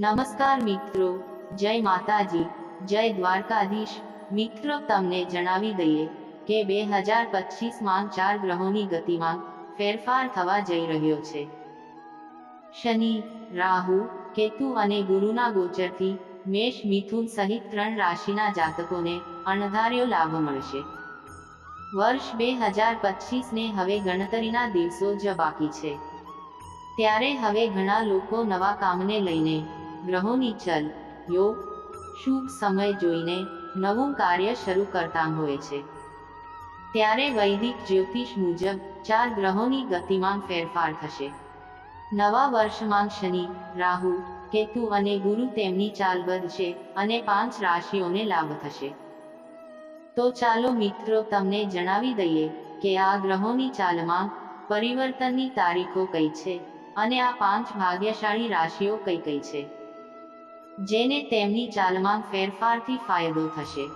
નમસ્કાર મિત્રો, જય માતાજી, જય દ્વારકાધીશ. મિત્રો, તમને જણાવી દઈએ કે બે હજાર પચીસમાં ચાર ગ્રહોની ગતિમાં ફેરફાર થવા જઈ રહ્યો છે. શનિ, રાહુ, કેતુ અને ગુરુના ગોચરથી મેષ, મિથુન સહિત ત્રણ રાશિના જાતકોને અણધાર્યો લાભ મળશે. વર્ષ બે હજાર પચીસને હવે ગણતરીના દિવસો જ બાકી છે. ત્યારે હવે ઘણા લોકો નવા કામને લઈને ગ્રહોની ચલ, યોગ, શુભ સમય જોઈને નવું કાર્ય શરૂ કરતા હોય છે. ત્યારે વૈદિક જ્યોતિષ મુજબ ચાર ગ્રહોની ગતિમાં ફેરફાર થશે. નવા વર્ષમાં શનિ, રાહુ, કેતુ અને ગુરુ તેમની ચાલ વધશે અને પાંચ રાશિઓને લાભ થશે. તો ચાલો મિત્રો તમને જણાવી દઈએ કે આ ગ્રહોની ચાલમાં પરિવર્તનની તારીખો કઈ છે અને આ પાંચ ભાગ્યશાળી રાશિઓ કઈ કઈ છે. જેને તેમની ચાલમાં ફેરફારથી ફાયદો થશે.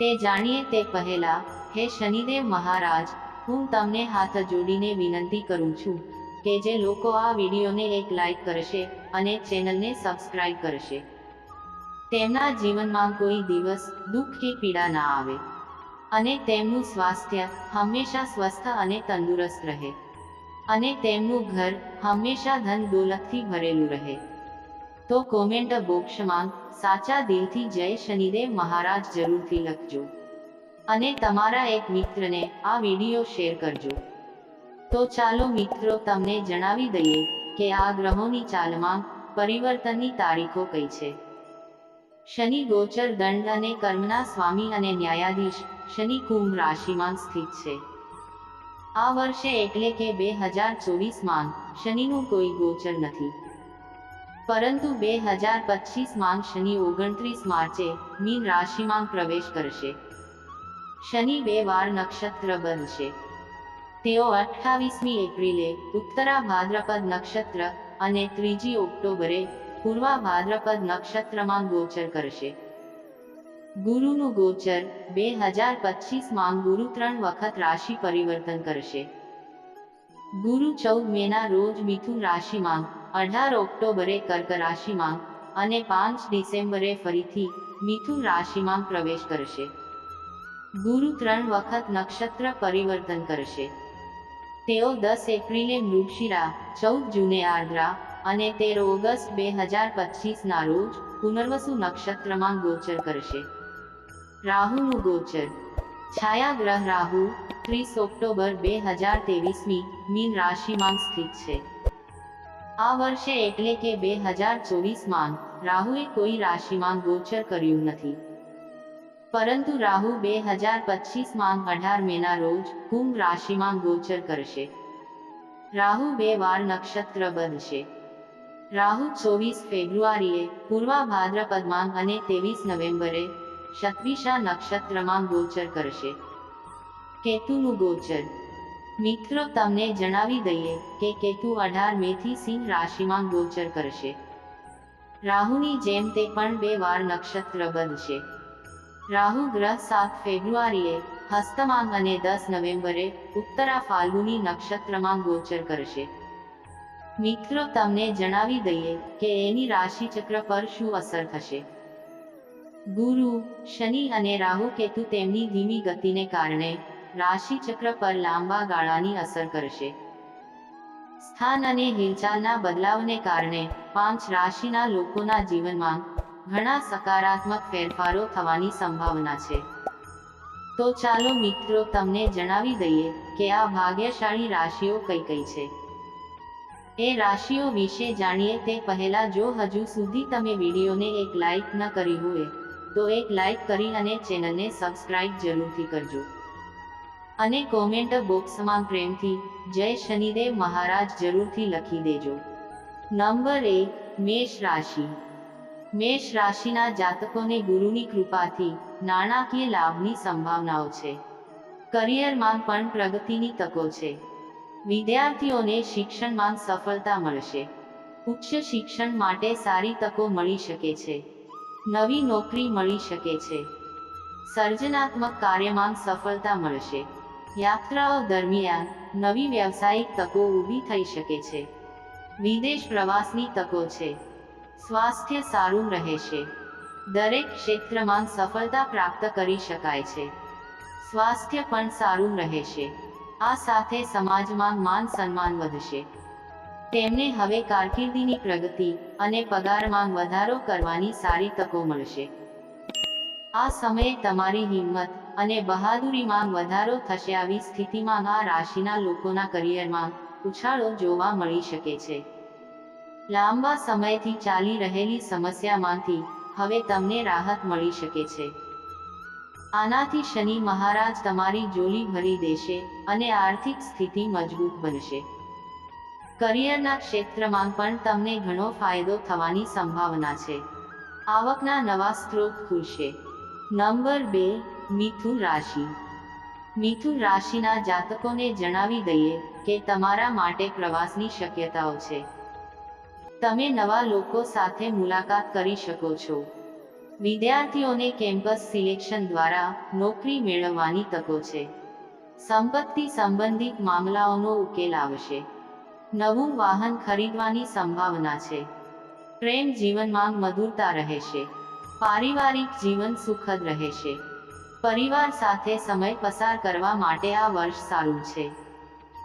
તે જાણીએ તે પહેલા, હે શનિદેવ મહારાજ, હું તમને હાથ જોડીને વિનંતી કરું છું કે જે લોકો આ વિડીયોને એક લાઈક કરશે અને ચેનલને સબસ્ક્રાઇબ કરશે. તેમના જીવનમાં કોઈ દિવસ દુઃખ કે પીડા ના આવે. અને તેમનું સ્વાસ્થ્ય હંમેશા સ્વસ્થ અને તંદુરસ્ત રહે. અને તેમનું ઘર હંમેશા ધન દોલતથી ભરેલું રહે. તો કોમેન્ટ બોક્સમાં સાચા દિલથી જય શનિદેવ મહારાજ જરૂરથી લખજો. અને તમારા એક મિત્રને આ વીડિયો શેર કરજો. તો ચાલો મિત્રો તમને જણાવી દઈએ કે આ ગ્રહોની ચાલમાં પરિવર્તનની તારીખો કઈ છે. શનિ ગોચર દંડ અને કર્મના સ્વામી અને ન્યાયાધીશ શનિ કુંભ રાશિમાં સ્થિત છે. આ વર્ષે એટલે કે બે હજાર ચોવીસમાં શનિનું કોઈ ગોચર નથી. પરંતુ બે હજાર પચીસમાં શનિ ઓગણત્રીસ માર્ચે મીન રાશિમાં પ્રવેશ કરશે. શનિ બે વાર નક્ષત્ર બનશે. તેઓ અઠ્ઠાવીસમી એપ્રિલે ઉત્તરા ભાદ્રપદ નક્ષત્ર અને ત્રીજી ઓક્ટોબરે પૂર્વા ભાદ્રપદ નક્ષત્રમાં ગોચર કરશે. ગુરુનું ગોચર બે હજાર પચીસમાં ગુરુ ત્રણ વખત રાશિ પરિવર્તન કરશે. ગુરુ ચૌદ મેના રોજ મિથુન રાશિમાં અઢાર ઓક્ટોબરે કર્ક રાશિમાં અને પાંચ ડિસેમ્બરે ફરીથી મિથુન રાશિમાં પ્રવેશ કરશે. ગુરુ ત્રણ વખત નક્ષત્ર પરિવર્તન કરશે. તેઓ દસ એપ્રિલે મૃગશિરા, ચૌદ જૂને આર્દ્રા અને તેર ઓગસ્ટ બે હજાર પચીસના રોજ પુનર્વસુ નક્ષત્રમાં ગોચર કરશે. રાહુનું ગોચર. છાયા ગ્રહ રાહુ, ત્રીસ ઓક્ટોબર બે હજાર તેવીસમી મીન રાશિમાં સ્થિત છે. આ વર્ષે એટલે કે બે હજાર ચોવીસમાં રાહુએ કોઈ રાશિમાં ગોચર કર્યું નથી. પરંતુ રાહુ બે હજાર પચીસમાં અઢાર મેના રોજ કુંભ રાશિમાં ગોચર કરશે. રાહુ બે વાર નક્ષત્ર બનશે. રાહુ ચોવીસ ફેબ્રુઆરીએ પૂર્વા ભાદ્રપદમાં અને ત્રેવીસ નવેમ્બરે શતવિશા નક્ષત્રમાં ગોચર કરશે. કેતુનું ગોચર મિત્રો તમને જણાવી દઈએ કે કેતુ અઢાર મેથી સિંહ રાશિમાં ગોચર કરશે. રાહુની જેમ તે પણ બે વાર નક્ષત્ર બનશે. રાહુ ગ્રહ સાત ફેબ્રુઆરીએ હસ્તમાંગ અને દસ નવેમ્બરે ઉત્તરા ફાલ્ગુની નક્ષત્રમાં ગોચર કરશે. મિત્રો તમને જણાવી દઈએ કે એની રાશિચક્ર પર શું અસર થશે. ગુરુ, શનિ અને રાહુ કેતુ તેમની ધીમી ગતિને કારણે રાશિચક્ર પર લાંબા ગાળાની અસર કરશે. સ્થાન અને હિલચાલના બદલાવને કારણે પાંચ રાશિના લોકોના જીવનમાં ઘણા સકારાત્મક ફેરફારો થવાની સંભાવના છે. તો ચાલો મિત્રો તમને જણાવી દઈએ કે આ ભાગ્યશાળી રાશિઓ કઈ કઈ છે. એ રાશિઓ વિશે જાણીએ તે પહેલા જો હજુ સુધી તમે વિડીયોને એક લાઈક ન કરી હોય, તો એક લાઈક કરી અને ચેનલને સબસ્ક્રાઇબ જરૂરથી કરજો. અને કોમેન્ટ બોક્સમાં પ્રેમથી, જય શનિદેવ મહારાજ, જરૂરથી લખી દેજો. નંબર એક, મેષ રાશિ. મેષ રાશિના જાતકોને ગુરુની કૃપાથી નાણાકીય લાભની સંભાવનાઓ છે. કરિયરમાં પણ પ્રગતિની તકો છે. વિદ્યાર્થીઓને શિક્ષણમાં સફળતા મળશે. ઉચ્ચ શિક્ષણ માટે સારી તકો મળી શકે છે. નવી નોકરી મળી શકે છે. સર્જનાત્મક કાર્યમાં સફળતા મળશે. યાત્રાઓ દરમિયાન નવી વ્યવસાયિક તકો ઊભી થઈ શકે છે. વિદેશ પ્રવાસની તકો છે. સ્વાસ્થ્ય સારું રહેશે દરેક ક્ષેત્રમાં સફળતા પ્રાપ્ત કરી શકાય છે. સ્વાસ્થ્ય પણ સારું રહેશે આ સાથે સમાજમાં માન સન્માન વધશે. તેમને હવે કારકિર્દીની પ્રગતિ અને પગારમાં વધારો કરવાની સારી તકો મળશે. આ સમયે તમારી હિંમત અને બહાદુરીમાં વધારો થશે આવી સ્થિતિમાં આ રાશિના લોકોના કરિયરમાં ઉછાળો જોવા મળી શકે છે. લાંબા સમયથી ચાલી રહેલી સમસ્યામાંથી હવે તમને રાહત મળી શકે છે. આનાથી શનિ મહારાજ તમારી જોલી ભરી દેશે અને આર્થિક સ્થિતિ મજબૂત બનશે. કરિયરના ક્ષેત્રમાં પણ તમને ઘણો ફાયદો થવાની સંભાવના છે. આવકના નવા સ્ત્રોત ખુલશે. નંબર બે, મિથુન રાશિ. મિથુન રાશિના જાતકોને જણાવી દઈએ કે તમારા માટે પ્રવાસની શક્યતાઓ છે. તમે નવા લોકો સાથે મુલાકાત કરી શકો છો. વિદ્યાર્થીઓને કેમ્પસ સિલેક્શન દ્વારા નોકરી મેળવવાની તકો છે. સંપત્તિ સંબંધિત મામલાઓનો ઉકેલ આવશે. નવું વાહન ખરીદવાની સંભાવના છે. પ્રેમ જીવનમાં મધુરતા રહેશે. પારિવારિક જીવન સુખદ રહેશે. પરિવાર સાથે સમય પસાર કરવા માટે આ વર્ષ સારું છે.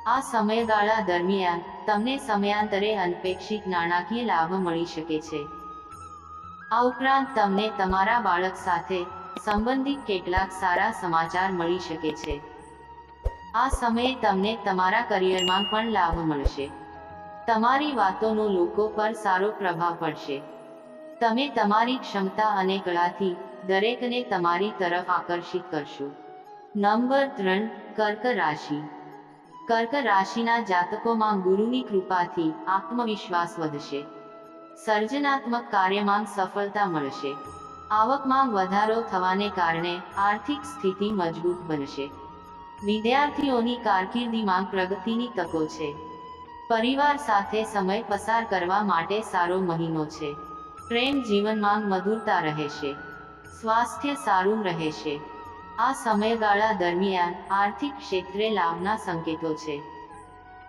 આ સમયગાળા દરમિયાન તમને સમયાંતરે અનપેક્ષિત નાણાકીય લાભ મળી શકે છે. આ ઉપરાંત તમને તમારા બાળક સાથે સંબંધિત કેટલાક સારા સમાચાર મળી શકે છે. આ સમયે તમને તમારા કરિયરમાં પણ લાભ મળશે. તમારી વાતોનો લોકો પર સારો પ્રભાવ પડશે. તમે તમારી ક્ષમતા અને કળાથી દરેકને તમારી તરફ આકર્ષિત કરશો. નંબર ત્રણ, કર્ક રાશિ. કર્ક રાશિના જાતકોમાં ગુરુની કૃપાથી આત્મવિશ્વાસ વધશે. સર્જનાત્મક કાર્યમાં સફળતા મળશે. આવકમાં વધારો થવાને કારણે આર્થિક સ્થિતિ મજબૂત બનશે. વિદ્યાર્થીઓની કારકિર્દીમાં પ્રગતિની તકો છે. પરિવાર સાથે સમય પસાર કરવા માટે સારો મહિનો છે. પ્રેમ જીવનમાં મધુરતા રહેશે સ્વાસ્થ્ય સારું રહેશે આ સમયગાળા દરમિયાન આર્થિક ક્ષેત્રે લાભના સંકેતો છે.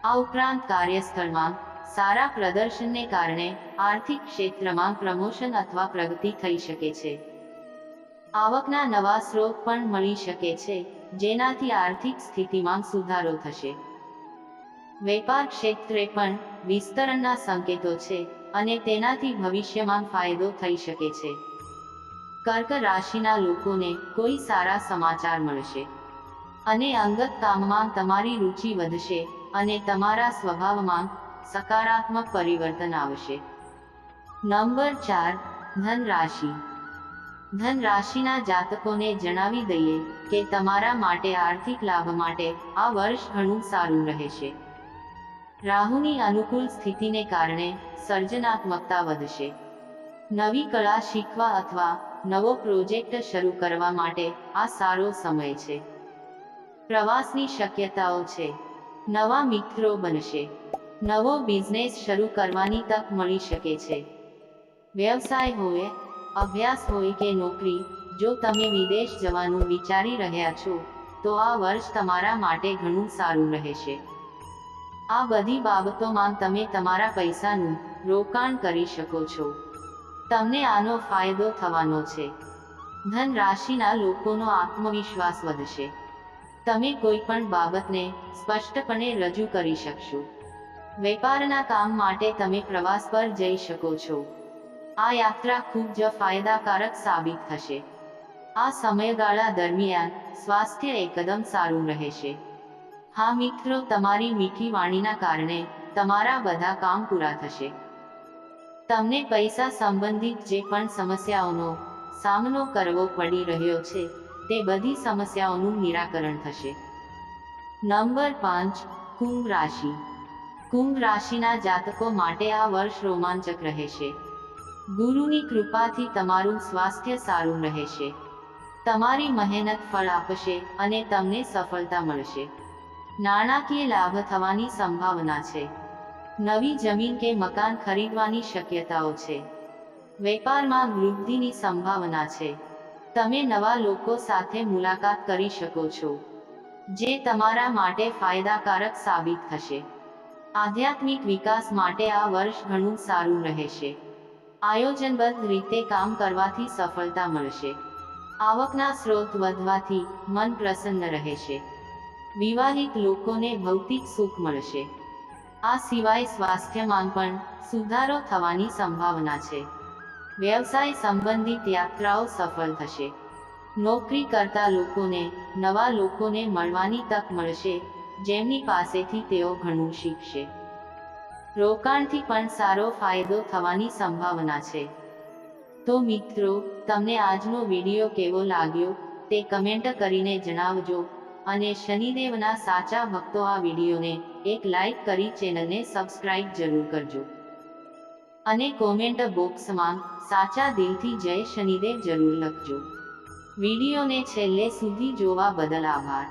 આ ઉપરાંત કાર્યસ્થળમાં સારા પ્રદર્શનને કારણે આર્થિક ક્ષેત્રમાં પ્રમોશન અથવા પ્રગતિ થઈ શકે છે. આવકના નવા સ્ત્રોત પણ મળી શકે છે, જેનાથી આર્થિક સ્થિતિમાં સુધારો થશે. વેપાર ક્ષેત્રે પણ વિસ્તરણના સંકેતો છે. અને તેનાથી ભવિષ્યમાં ફાયદો થઈ શકે છે. કર્ક રાશિના લોકોને કોઈ સારા સમાચાર મળશે. અને અંગત કામમાં તમારી રુચિ વધશે અને તમારા સ્વભાવમાં સકારાત્મક પરિવર્તન આવશે. નંબર ચાર ધન રાશિ ધન રાશિના જાતકોને જણાવી દઈએ કે તમારા માટે આર્થિક લાભ માટે આ વર્ષ ઘણું સારું રહેશે. રાહુની અનુકૂળ સ્થિતિને કારણે સર્જનાત્મકતા વધશે. નવી કળા શીખવા અથવા નવો પ્રોજેક્ટ શરૂ કરવા માટે આ સારો સમય છે. પ્રવાસની શક્યતાઓ છે. નવા મિત્રો બનશે. નવો બિઝનેસ શરૂ કરવાની તક મળી શકે છે. વ્યવસાય હોય, અભ્યાસ હોય કે નોકરી, જો તમે વિદેશ જવાનું વિચારી રહ્યા છો, તો આ વર્ષ તમારા માટે ઘણું સારું રહેશે. આ બધી બાબતોમાં તમે તમારા પૈસાનું રોકાણ કરી શકો છો. તમને આનો ફાયદો થવાનો છે. ધન રાશિના લોકોનો આત્મવિશ્વાસ વધશે. તમે કોઈ પણ બાબતને સ્પષ્ટપણે રજૂ કરી શકશો. વેપારના કામ માટે તમે પ્રવાસ પર જઈ શકો છો. આ યાત્રા ખૂબ જ ફાયદાકારક સાબિત થશે. આ સમયગાળા દરમિયાન સ્વાસ્થ્ય એકદમ સારું રહેશે. હા મિત્રો, તમારી મીઠી વાણીના કારણે તમારા બધા કામ પૂરા થશે. તમને પૈસા સંબંધિત જે પણ સમસ્યાઓનો સામનો કરવો પડી રહ્યો છે, તે બધી સમસ્યાઓનું નિરાકરણ થશે. નંબર પાંચ, કુંભ રાશિ. કુંભ રાશિના જાતકો માટે આ વર્ષ રોમાંચક રહેશે. ગુરુની કૃપાથી તમારું સ્વાસ્થ્ય સારું રહેશે. તમારી મહેનત ફળ આપશે અને તમને સફળતા મળશે. નાણાકીય લાભ થવાની સંભાવના છે. નવી જમીન કે મકાન ખરીદવાની શક્યતાઓ છે. વેપારમાં વૃદ્ધિની સંભાવના છે. તમે નવા લોકો સાથે મુલાકાત કરી શકો છો, જે તમારા માટે ફાયદાકારક સાબિત થશે. આધ્યાત્મિક વિકાસ માટે આ વર્ષ ઘણું સારું રહેશે. આયોજનબદ્ધ રીતે કામ કરવાથી સફળતા મળશે. આવકના સ્ત્રોત વધવાથી મન પ્રસન્ન રહેશે. વિવાહિત લોકોને ભૌતિક સુખ મળશે. આ સિવાય સ્વાસ્થ્યમાં પણ સુધારો થવાની સંભાવના છે. વ્યવસાય સંબંધિત યાત્રાઓ સફળ થશે. નોકરી કરતા લોકોને નવા લોકોને મળવાની તક મળશે, જેમની પાસેથી તેઓ ઘણું શીખશે. રોકાણથી પણ સારો ફાયદો થવાની સંભાવના છે. તો મિત્રો, તમને આજનો વીડિયો કેવો લાગ્યો, તે કમેન્ટ કરીને જણાવજો. અને શનિદેવના સાચા ભક્તો આ વિડીયોને એક લાઈક કરી ચેનલને સબસ્ક્રાઇબ જરૂર કરજો. અને કોમેન્ટ બોક્સમાં સાચા દિલથી જય શનિદેવ જરૂર લખજો. વિડીયોને છેલ્લે સુધી જોવા બદલ આભાર.